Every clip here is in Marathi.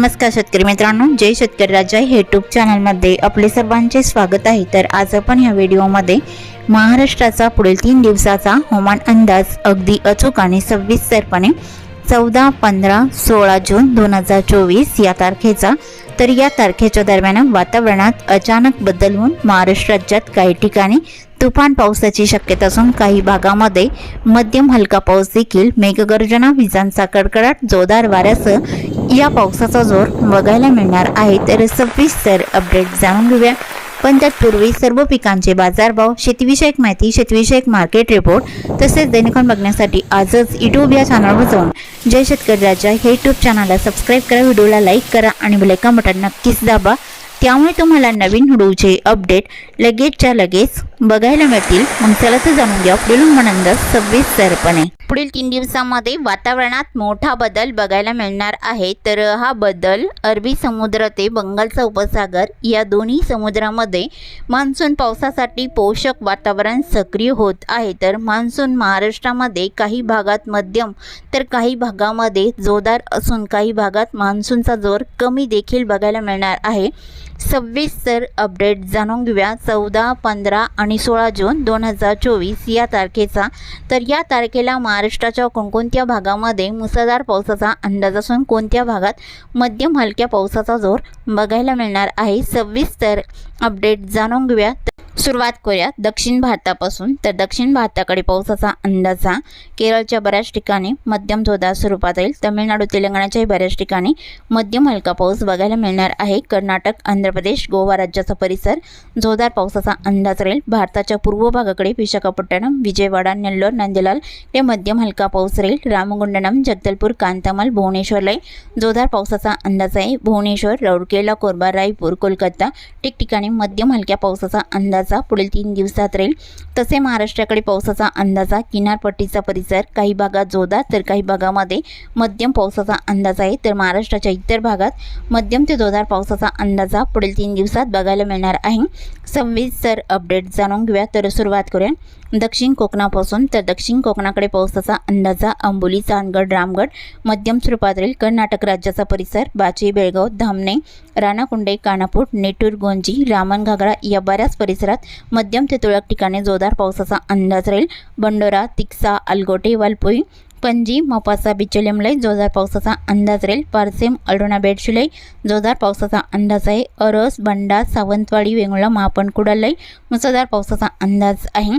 नमस्कार शेतकरी मित्रांनो जय शेतकरी राजा हे यूट्यूब चॅनलमध्ये आपले सर्वांचे स्वागत आहे. तर आज आपण या व्हिडिओमध्ये महाराष्ट्राचा पुढील तीन दिवसाचा हवामान अंदाज अगदी अचूक आणि सविस्तरपणे चौदा पंधरा सोळा जून दोन हजार चोवीस या तारखेचा तर या तारखेच्या दरम्यान वातावरणात अचानक बदल होऊन महाराष्ट्र राज्यात काही ठिकाणी तुफान पावसाची शक्यता असून काही भागामध्ये मध्यम हलका पाऊस देखील मेघगर्जना विजांचा कडकडाट जोरदार वाऱ्यासह या पावसाचा जोर बघायला मिळणार आहे. तर सविस्तर अपडेट जाणून घेऊया. पण त्यापूर्वी सर्व पिकांचे बाजारभाव शेतीविषयक माहिती शेतीविषयक मार्केट रिपोर्ट तसेच दैनिकन बघण्यासाठी आजच युट्यूब या चॅनलवर जाऊन जय शेतकरी राजा हे युट्यूब चॅनलला सबस्क्राईब करा व्हिडिओला लाईक करा आणि बेलायकन बटन नक्कीच दाबा. त्यामुळे तुम्हाला नवीन व्हिडिओचे अपडेट लगेचच्या लगेच बघायला मिळतील. मग चला तर जाणून घ्या पुढील मनंद सविस्तरपणे पुढील तीन दिवसामध्ये वातावरणात मोठा बदल बघायला मिळणार आहे. तर हा बदल अरबी समुद्र ते बंगालचा उपसागर या दोन्ही समुद्रामध्ये मान्सून पावसासाठी पोषक वातावरण सक्रिय होत आहे. तर मान्सून महाराष्ट्रामध्ये काही भागात मध्यम तर काही भागामध्ये जोरदार असून काही भागात मान्सूनचा जोर कमी देखील बघायला मिळणार आहे. सविस्तर अपडेट जाणून घेऊया. चौदा पंधरा आणि आणि सोळा जून दोन हजार चोवीस या तारखेचा. तर या तारखेला महाराष्ट्राच्या कोणकोणत्या भागामध्ये मुसळधार पावसाचा अंदाज असून कोणत्या भागात मध्यम हलक्या पावसाचा जोर बघायला मिळणार आहे? सव्वीस तर अपडेट जाणून घेऊया. सुरुवात करूया. दक्षिण भारतापासून तर दक्षिण भारताकडे पावसाचा अंदाज हा केरळच्या बऱ्याच ठिकाणी मध्यम जोरदार स्वरूपात येईल. तमिळनाडू तेलंगणाच्याही बऱ्याच ठिकाणी मध्यम हलका पाऊस बघायला मिळणार आहे. कर्नाटक आंध्र प्रदेश गोवा राज्याचा परिसर जोरदार पावसाचा अंदाज राहील. भारताच्या पूर्व भागाकडे विशाखापट्टणम विजयवाडा नेल्लोर नंदलाल ते मध्यम हलका पाऊस राहील. रामगुंडनम जगदलपूर कांतामल भुवनेश्वरलाही जोरदार पावसाचा अंदाज आहे. भुवनेश्वर रौरकेला कोरबा रायपूर कोलकाता ठिकठिकाणी मध्यम हलक्या पावसाचा अंदाज पुढील तीन दिवसात राहील. तसे महाराष्ट्राकडे पावसाचा अंदाजा किनारपट्टीचा परिसर काही भागात जोरदार तर काही भागामध्ये मध्यम पावसाचा अंदाज आहे. तर महाराष्ट्राच्या इतर भागात मध्यम ते जोरदार पावसाचा अंदाजा पुढील तीन दिवसात बघायला मिळणार आहे. सविस्तर अपडेट जाणून घेऊया. तर सुरुवात करूया. दक्षिण कोकणापासून तर दक्षिण कोकणाकडे पावसाचा अंदाजा अंबोली चांदगड रामगड मध्यम स्वरूपातील कर्नाटक राज्याचा परिसर बाची बेळगाव धामणे राणाकुंडे कानापूर नेटूर गोंजी रामन घागरा या बऱ्याच परिसरात मध्यम ते तुरळक ठिकाणी जोरदार पावसाचा अंदाज राहील. बंडोरा तिक्सा अलगोटे वालपोई पणजी मोपासा बिचोलेमलई जोरदार पावसाचा अंदाज राहील. पारसेम अल्डोना बेडशिलाई जोरदार पावसाचा अंदाज आहे. अरस बंडा सावंतवाडी वेंगुळा महापणकुडालई मुसळधार पावसाचा अंदाज आहे.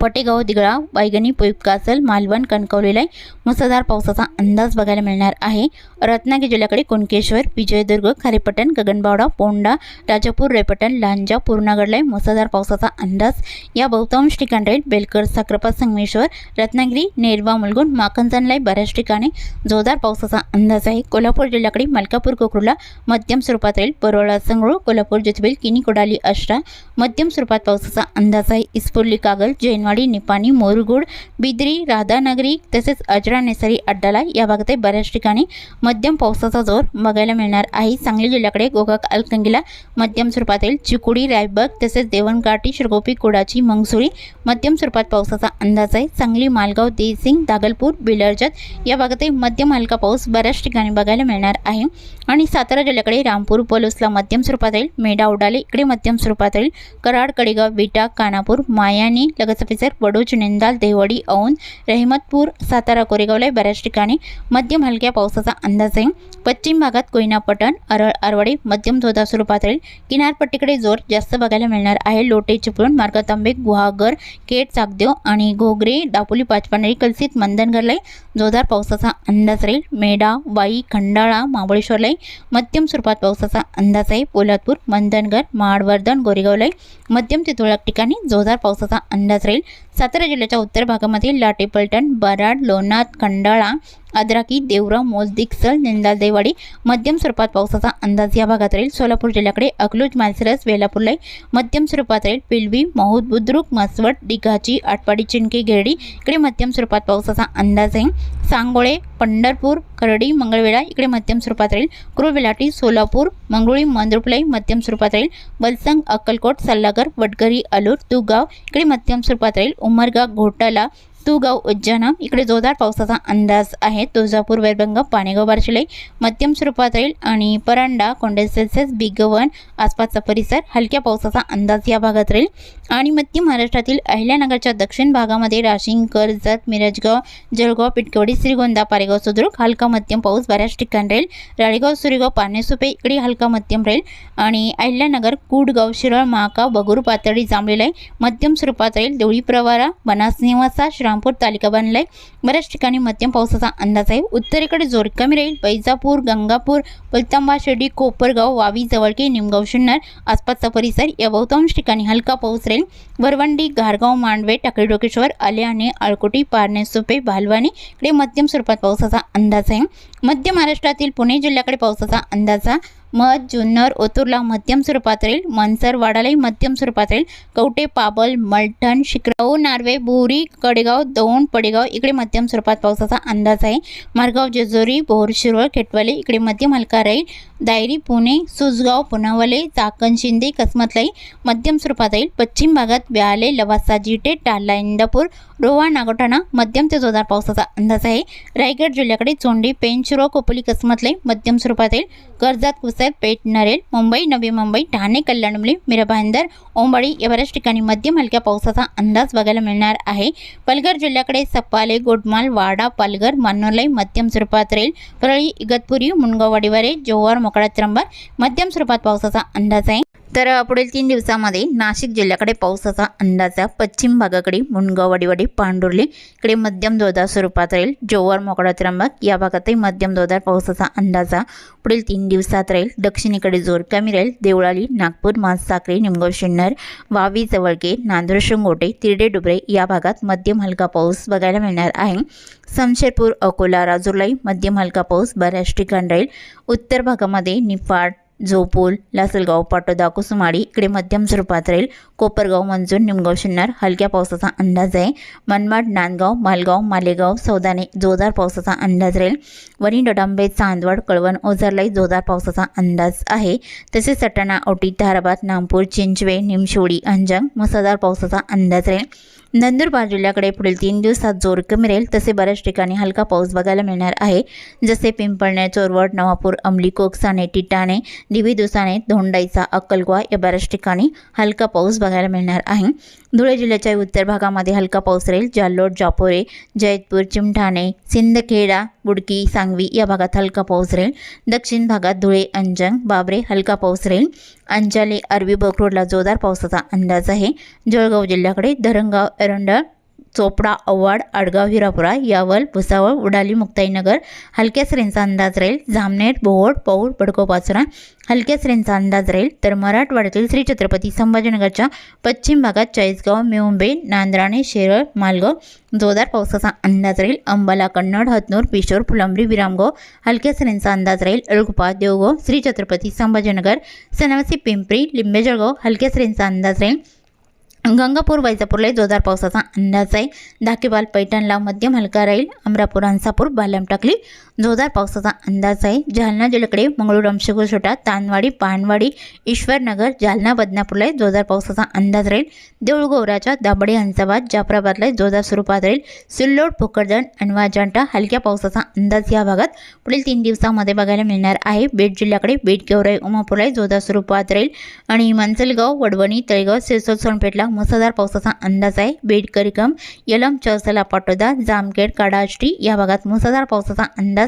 पटेगाव दिगळा बैगणी कासल मालवण कणकवलीला मुसळधार पावसाचा अंदाज बघायला मिळणार आहे. रत्नागिरी जिल्ह्याकडे कुणकेश्वर विजयदुर्ग खारेपटण गगनबावडा पोंडा राजापूर रेपटण लांजा पूर्णागडला मुसळधार पावसाचा अंदाज. या बहुतांश ठिकाण राहील बेलकर साक्रपा संगमेश्वर रत्नागिरी नेरवा मुलगुण माखनजनला बऱ्याच ठिकाणी जोरदार पावसाचा अंदाज आहे. कोल्हापूर जिल्ह्याकडे मलकापूर कोकरूला मध्यम स्वरूपात राहील परोळा संगरूळ कोल्हापूर ज्योतिबेल किनी कोडाली अष्टा मध्यम स्वरूपात पावसाचा अंदाज आहे. इस्पोर्ली कागल जैनवाडी निपाणी मोरगुड बिद्री राधानगरी तसेच अजरा नेसरी अड्डाला या भागातही बऱ्याच ठिकाणी मध्यम पावसाचा जोर बघायला मिळणार आहे सांगली जिल्ह्याकडे गोकाक अलकंगीला मध्यम स्वरूपात येईल चिकुडी रायबग तसेच देवणकाटी श्रगोपी कुडाची मंगसुळी मध्यम स्वरूपात पावसाचा अंदाज आहे सांगली मालगाव देसिंग दागलपूर बिलर्जत या भागातही मध्यम हलका पाऊस बऱ्याच ठिकाणी बघायला मिळणार आहे आणि सातारा जिल्ह्याकडे रामपूर पोलोसला मध्यम स्वरूपात येईल मेढा उडाले इकडे मध्यम स्वरूपात येईल कराड कडेगाव विटा कानापूर मायानी लगत ऑफिसर वडोज निंदाल देवडी औन रहमतपूर सातारा कोरेगावला बऱ्याच ठिकाणी मध्यम हलक्या पावसाचा अंदाज आहे. पश्चिम भागात कोयना पटण अरळ आरवडे मध्यम जोरदार स्वरूपात राहील किनारपट्टीकडे जोर जास्त बघायला मिळणार आहे. लोटे चिपळूण मार्गतांबे गुहागर केट चाकदेव आणि घोगरे दापोली पाचपांढरी कलसित मंदनगरलाही जोरदार पावसाचा अंदाज राहील. मेढा वाई खंडाळा महाबळेश्वरलाही मध्यम स्वरूपात पावसाचा अंदाज आहे. पोलादपूर मंदनगर माडवर्धन गोरेगावलाई मध्यम ते तुरळक ठिकाणी जोरदार पावसाचा अंदाज राहील. রেল सातारा जिल्ह्याच्या उत्तर भागामध्ये लाटेपलटण बराड लोणार खंडाळा अद्राकी देवरा मोजदिक्सल निंदालदेवाडी मध्यम स्वरूपात पावसाचा अंदाज या भागात राहील. सोलापूर जिल्ह्याकडे अकलूज मालसरस वेलापूरलाई मध्यम स्वरूपात राहील. पिलवी महूद बुद्रुक मसवट डिघाची आटपाडी चिंके घेरडी इकडे मध्यम स्वरूपात पावसाचा अंदाज आहे. सांगोळे पंढरपूर करडी मंगळवेळा इकडे मध्यम स्वरूपात राहील. क्रुविलाटी सोलापूर मंगरुळी मंद्रुपलाई मध्यम स्वरूपात राहील. बलसंग अक्कलकोट सल्लागर वडगरी अलूर दुगाव इकडे मध्यम स्वरूपात राहील. उमरगा घोटाला तुगाव उज्जैन इकडे जोरदार पावसाचा अंदाज आहे. तुळजापूर वैरगंगा पाणेगाव बारशिलाई मध्यम स्वरूपात राहील आणि परांडा कोंडे सेल्सिअस बिगवन आसपासचा परिसर हलक्या पावसाचा अंदाज या भागात राहील. आणि मध्य महाराष्ट्रातील अहिल्यानगरच्या दक्षिण भागामध्ये राशिंग कर्जत मिरजगाव जळगाव पिटकवडी श्रीगोंदा पारेगाव सुद्रुक हलका मध्यम पाऊस बऱ्याच ठिकाणी राहील. राळेगाव सुरेगाव पानेसुपे इकडे हलका मध्यम राहील. आणि अहिल्यानगर कुडगाव शिरळ महाकाव बगूर पातळी जांभलेला आहे मध्यम स्वरूपात राहील. देवळी प्रवारा बनास निवासा श्रामपूर तालिका बनलाय. बऱ्याच ठिकाणी मध्यम पावसाचा अंदाज आहे. उत्तरेकडे जोर कमी राहील. बैजापूर गंगापूर पलतांबा शिर्डी कोपरगाव वावी जवळके निमगाव शिन्नर आसपासचा परिसर या बहुतांश ठिकाणी हलका पाऊस राहील. वरवंडी घारगाव मांडवे टाकळी डोकेश्वर आल्याने अळकोटी पारणे सुपे भालवानी इकडे मध्यम स्वरूपात पावसाचा अंदाज आहे. मध्य महाराष्ट्रातील पुणे जिल्ह्याकडे पावसाचा अंदाज आहे मध जुन्नर ओतूरला मध्यम स्वरूपात राहील मनसर वाडालाही मध्यम स्वरूपात राहील कवटे पाबल मलठण शिक्राऊ नार्वे बोरी कडेगाव दौंड पडेगाव इकडे मध्यम स्वरूपात पावसाचा अंदाज आहे. मारगाव जेजोरी बोर शिरोळ खेटवाले इकडे मध्यम हलका राहील. दायरी पुणे सुजगाव पुनावले चाकण शिंदे कसमतलाई मध्यम स्वरूपात राहील. पश्चिम भागात ब्याले लवासा जिटे टाला इंदापूर रोहा नागोठाणा मध्यम ते जोरदार पावसाचा अंदाज आहे. रायगड जिल्ह्याकडे चोंडी पेनशिरो शिरो कोपली कसमतलाई मध्यम स्वरूपात राहील. कर्जात कुसा पेठ नरेल मुंबई नवी मुंबई ठाणे कल्याणमली मिरा भाईंदर या बऱ्याच ठिकाणी मध्यम हलक्या पावसाचा अंदाज बघायला मिळणार आहे. पालघर जिल्ह्याकडे सपाले गोडमाल वाडा पालघर मानोलाई मध्यम स्वरूपात राहील परळी इगतपुरी मुनगाव वाडीवारे जोहार मोकळा त्र्यंबा मध्यम स्वरूपात पावसाचा अंदाज आहे. तर पुढील तीन दिवसामध्ये नाशिक जिल्ह्याकडे पावसाचा अंदाज पश्चिम भागाकडे मुनगाव वाडीवाडी पांडुर्ली इकडे मध्यम जोरदार स्वरूपात राहील. जोवर मोकळा त्र्यंबक या भागातही मध्यम जोरदार पावसाचा अंदाज पुढील तीन दिवसात राहील. दक्षिणेकडे जोर कमी राहील. देवळाली नागपूर मांसाकरे निमगाव शिन्नर वावी जवळगे नांदूर शिंगोटे तिरडे डुबरे या भागात मध्यम हलका पाऊस बघायला मिळणार आहे. समशेरपूर अकोला राजूरलाई मध्यम हलका पाऊस बऱ्याच ठिकाणी राहील. उत्तर भागामध्ये निफाड झोपूल लासलगाव पाटोदा कुसुमाडी इकडे मध्यम स्वरूपात राहील. कोपरगाव मंजूर निमगाव शिन्नर हलक्या पावसाचा अंदाज आहे. मनमाड नांदगाव मालगाव मालेगाव सौदाने जोरदार पावसाचा अंदाज राहील. वणी डडांबे चांदवड कळवण ओझरलाई जोरदार पावसाचा अंदाज आहे. तसेच सटाणा ओटी धाराबाद नागपूर चिंचवे निमशोडी अंजंग मुसळधार पावसाचा अंदाज राहील. नंदुरबार जिल्ह्याकडे पुढील तीन दिवसात जोर कमी राहील तसे बऱ्याच ठिकाणी हलका पाऊस बघायला मिळणार आहे. जसे पिंपळणे चोरवड नवापूर अमली कोकसाने टिटाणे दिवी दुसाने धोंडाईचा अक्कलगुवा या बऱ्याच ठिकाणी हलका पाऊस बघायला मिळणार आहे. धुळे जिल्ह्याच्या उत्तर भागामध्ये हलका पाऊस राहील. जालोड जापोरे जयतपूर चिमठाणे सिंदखेडा बुडकी सांगवी या भागात हलका पाऊस राहील. दक्षिण भागात धुळे अंजंग बाबरे हलका पाऊस राहील. अंजाले अरबी बोकरोडला जोरदार पावसाचा अंदाज आहे. जळगाव जिल्ह्याकडे धरणगाव एरंडा चोपडा अव्वाड आडगाव हिरापुरा यावल भुसावळ उडाली मुक्ताईनगर हलक्या सरींचा अंदाज राहील जामनेर बोहोड पौड बडकोपाचरा हलक्या सरींचा अंदाज राहील तर मराठवाड्यातील श्री छत्रपती संभाजीनगरच्या पश्चिम भागात चाळीसगाव मेहुंबे नांद्राणे शेरळ मालगाव जोरदार पावसाचा अंदाज राहील. अंबाला कन्नड हतनूर पिशोर फुलंब्री विरामगाव हलक्या सरींचा अंदाज राहील. अळगुपा देवगाव श्री छत्रपती संभाजीनगर सनवसी पिंपरी लिंबेजळगाव हलक्या सरींचा अंदाज राहील. गंगापूर वैजापूरला जोरदार पावसाचा अंदाज आहे. धाकेबाल पैठणला मध्यम हलका राहील. अमरापूर अंसापूर बालम टाकली जोरदार पावसाचा अंदाज आहे. जालना जिल्ह्याकडे मंगळूर छोटा तानवाडी पानवाडी ईश्वरनगर जालना बदनापूरला जोरदार पावसाचा अंदाज राहील. देऊळगौराच्या दाबडे हंसाबाद जाफराबादला जोरदार स्वरूपात राहील. सिल्लोड भोकरदन आणि वाजांटा हलक्या पावसाचा अंदाज या भागात पुढील तीन दिवसामध्ये बघायला मिळणार आहे. बीड जिल्ह्याकडे बीड गेवराई उमापूरला जोरदार स्वरूपात राहील. आणि मनसलगाव वडवणी तळेगाव सिरसोल सोनपेठला मुसळधार पावसाचा अंदाज आहे. बीड करिकम यलम चौसला पाटोदा जामखेड काडाष्टी या भागात मुसळधार पावसाचा अंदाज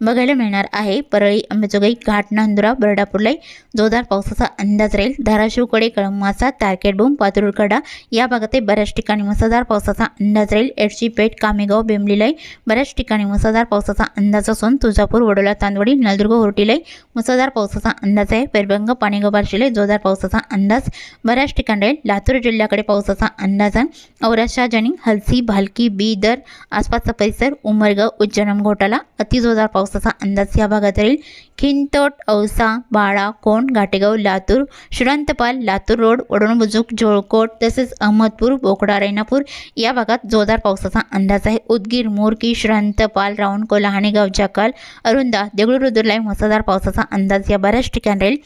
बघायला मिळणार आहे. परळी अंबेजोगाई घाट नांदुरा बरडापूरलाई जोरदार पावसाचा अंदाज राहील. धाराशिवकडे कळमासा तारकेडबूम पातुरकडा या भागातही बऱ्याच ठिकाणी मुसळधार पावसाचा अंदाज राहील. एडशी पेठ कामेगाव बेंबलीलाई बऱ्याच ठिकाणी मुसळधार पावसाचा अंदाज असून तुळजापूर वडोला तांदवडी नलदुर्ग होर्टीलाई मुसळधार पावसाचा अंदाज आहे. पेरबंग पाणीगाव बार्शीलाई जोरदार पावसाचा अंदाज बऱ्याच ठिकाणी राहील. लातूर जिल्ह्याकडे पावसाचा अंदाज आहे. औराशा जनी हलसी भालकी बीदर आसपासचा परिसर उमरगाव उज्जैनम घोटाला अतिजोरदार पावसाचा अंदाज या भागात राहील खिंतोट औसा बाळा कोंड घाटेगाव लातूर श्रीरंतपाल लातूर रोड वडण बुजुक जोळकोट तसेच अहमदपूर बोकडा रेणापूर या भागात जोरदार पावसाचा अंदाज आहे. उदगीर मोरकी श्रीरंतपाल रावणकोला हाणेगाव जाकाल अरुंदा देगळूर रुद्रलाई मुसळधार पावसाचा अंदाज या बऱ्याच ठिकाणी राहील.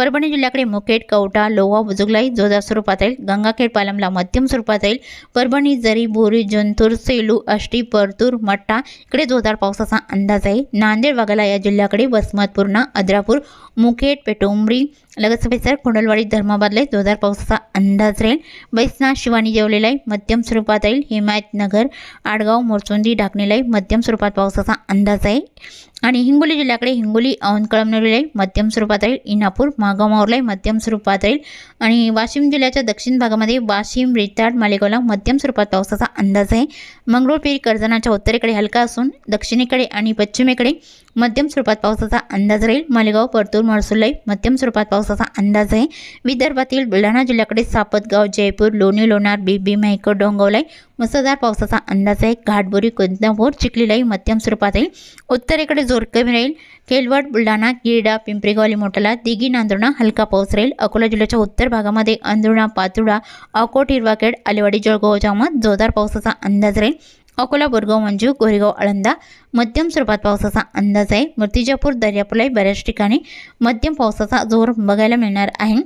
परभणी जिल्ह्याकडे मुखेड कवठा लोहा बुजुगलाई जोरदार स्वरूपात राहील. गंगाखेड पालमला मध्यम स्वरूपात राहील. परभणी जरी बोरी जंतूर सेलू आष्टी परतूर मट्टा इकडे जोरदार पावसाचा अंदाज आहे. नांदेड वाघाला या जिल्ह्याकडे वसमत पूर्णा अद्रापूर मुखेड पेटोंबरी लगत सफेसर कुंडलवाडी धर्माबादला जोरदार पावसाचा अंदाज राहील. बैसना शिवानी जेवलेला आहे मध्यम स्वरूपात राहील. हिमायतनगर आडगाव मोरचुंदी ढाकणीला मध्यम स्वरूपात पावसाचा अंदाज आहे. आणि हिंगोली जिल्ह्याकडे हिंगोली औंध कळमनुरीला आहे मध्यम स्वरूपात राहील. इनापूर मागाव आहे मध्यम स्वरूपात राहील. आणि वाशिम जिल्ह्याच्या दक्षिण भागामध्ये वाशिम रेताड मालेगावला मध्यम स्वरूपात पावसाचा अंदाज आहे. मंगळूरपीर कर्जनाच्या उत्तरेकडे हलका असून दक्षिणेकडे आणि पश्चिमेकडे मध्यम स्वरूपात पावसाचा अंदाज राहील. मालेगाव परतूर महसूललाई मध्यम स्वरूपात पावसाचा अंदाज आहे. विदर्भातील बुलढाणा जिल्ह्याकडे सापतगाव जयपूर लोणी लोणार बीबी मेहकर डोंगवलाई मुसळधार पावसाचा अंदाज आहे. घाटबोरी कोंदापूर चिखलीलाई मध्यम स्वरूपात राहील. उत्तरेकडे जोर कमी राहील. केलवड बुलढाणा गिरडा पिंपरीगावली मोठाला दिघी नांदुर्णा हलका पाऊस राहील अकोला जिल्ह्याच्या उत्तर भागामध्ये अंदुर्णा पातुडा अकोट हिरवाखेड आलेवाडी जळगाव जामत जोरदार पावसाचा अंदाज राहील अकोला बोरगाव मंजू गोरेगाव आळंदा मध्यम स्वरूपात पावसाचा अंदाज आहे. मूर्तिजापूर दर्यापूरलाही बऱ्याच ठिकाणी मध्यम पावसाचा जोर बघायला मिळणार आहे.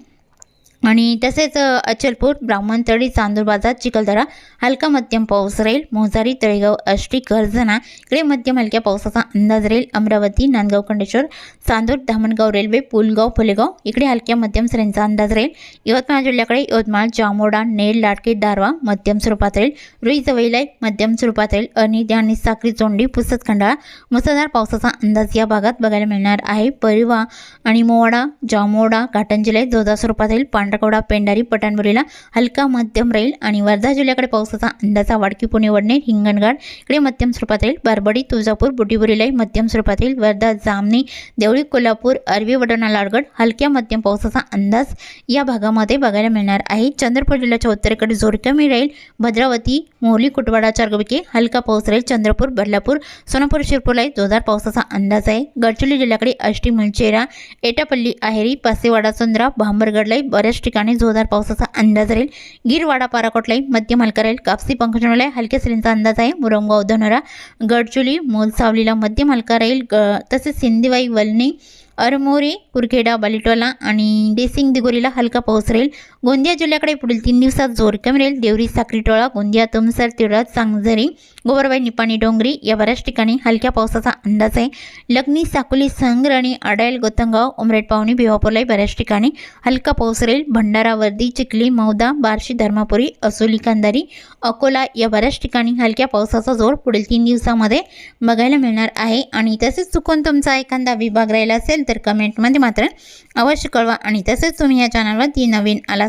आणि तसेच अचलपूर ब्राह्मणतळी चांदूर बाजार चिखलदरा हलका मध्यम पाऊस राहील मोजारी तळेगाव आष्टी कर्जना इकडे मध्यम हलक्या पावसाचा अंदाज राहील अमरावती नांदगाव खंडेश्वर चांदूर धामणगाव रेल्वे पुलगाव फुलेगाव इकडे हलक्या मध्यम सरींचा अंदाज राहील यवतमाळ जिल्ह्याकडे यवतमाळ जामोडा नेर लाटके दारवा मध्यम स्वरूपात राहील रुई जवैलाई मध्यम स्वरूपात राहील अनिद आणि साखरी चोंडी पुसत खंडाळा मुसळधार पावसाचा अंदाज या भागात बघायला मिळणार आहे. परिवा आणि मोवाडा जामोडा घाटण जोधा स्वरूपात राहील मराठवाडा पेंडारी पटाणबुरीला हलका मध्यम राहील आणि वर्धा जिल्ह्याकडे पावसाचा अंदाजा वाडकी पुणे वडणे हिंगणघाट इकडे मध्यम स्वरूपात राहील. बारबडी तुळजापूर बुटीबुरीलाही मध्यम स्वरूपात राहील. वर्धा जामणी देवळी कोल्हापूर अरवी वडोणा लाडगड हलक्या मध्यम पावसाचा अंदाज या भागामध्ये बघायला मिळणार आहे. चंद्रपूर जिल्ह्याच्या उत्तरेकडे जोर कमी राहील. भद्रावती मोहली कुटवाडा चारगोबिके हलका पाऊस राहील. चंद्रपूर बदलापूर सोनापूर शिरपूरलाही जोरदार पावसाचा अंदाज आहे. गडचिरोली जिल्ह्याकडे अष्टी मुलचेरा एटापल्ली आहेरी पासेवाडा चंद्रा भांबरगडलाही बऱ्याच ठिकाणी जोरदार पावसाचा अंदाज राहील. गिरवाडा पाराकोटलाही मध्यम हलका राहील. कापसी पंकजनला हलक्या सरींचा अंदाज आहे. मुरमगाव धनोरा गडचोली मोलसावलीला मध्यम हलका राहील. ग तसेच सिंधीवाई वलनी अरमोरी कुरखेडा बालिटोला आणि देसिंग दिगोरीला हलका पाऊस राहील. गोंदिया जिल्ह्याकडे पुढील तीन दिवसात जोर कमी राहील. देवरी साक्रीटोळा गोंदिया तुमसर तिळत सांगझरी गोबरबाई निपाणी डोंगरी या बऱ्याच ठिकाणी हलक्या पावसाचा अंदाज आहे. लग्नी साकोली संग्रणी अडायल गोतंगाव उमरेड पावणी भिवापूरलाही बऱ्याच ठिकाणी हलका पाऊस राहील. भंडारा वर्दी चिखली मौदा बार्शी धर्मापुरी असोली कांदारी अकोला या बऱ्याच ठिकाणी हलक्या पावसाचा जोर पुढील तीन दिवसामध्ये बघायला मिळणार आहे. आणि तसेच चुकून तुमचा एखादा विभाग राहिला असेल तर कमेंटमध्ये मात्र अवश्य कळवा. आणि तसेच तुम्ही या चॅनलवरती नवीन आला